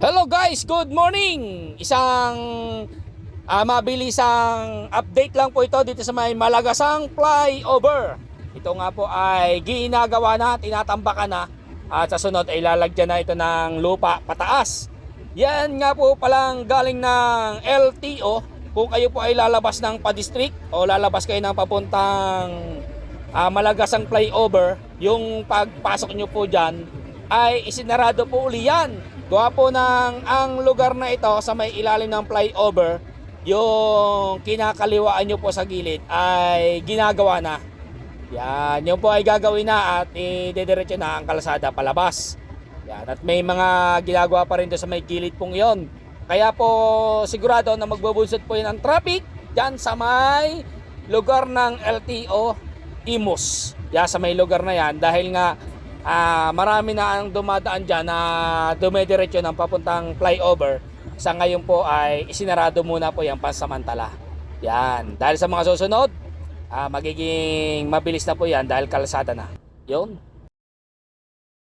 Hello guys, good morning! Isang ah, mabilisang update lang po ito dito sa may Malagasang flyover. Ito nga po ay ginagawa na, tinatambakan na at sa sunod ay lalagyan na ito ng lupa pataas. Yan nga po palang galing ng LTO kung kayo po ay lalabas ng pa-district o lalabas kayo ng papuntang ah, Malagasang flyover, yung pagpasok nyo po dyan ay isinarado po uli yan. Gawa po ng ang lugar na ito sa may ilalim ng flyover, yung kinakaliwaan nyo po sa gilid ay ginagawa na. Yan, yun po ay gagawin na at idediretso na ang kalsada palabas. Yan, at may mga ginagawa pa rin doon sa may gilid pong yon. Kaya po sigurado na magbubunsod po yun ang traffic dyan sa may lugar ng LTO Imus. Yan, sa may lugar na yan dahil nga ah, marami na ang dumadaan dyan na dumediretso ng papuntang flyover. Sa ngayon po ay isinarado muna po yung pansamantala. Yan, dahil sa mga susunod, ah, magiging mabilis na po yan dahil kalsada na. Yun.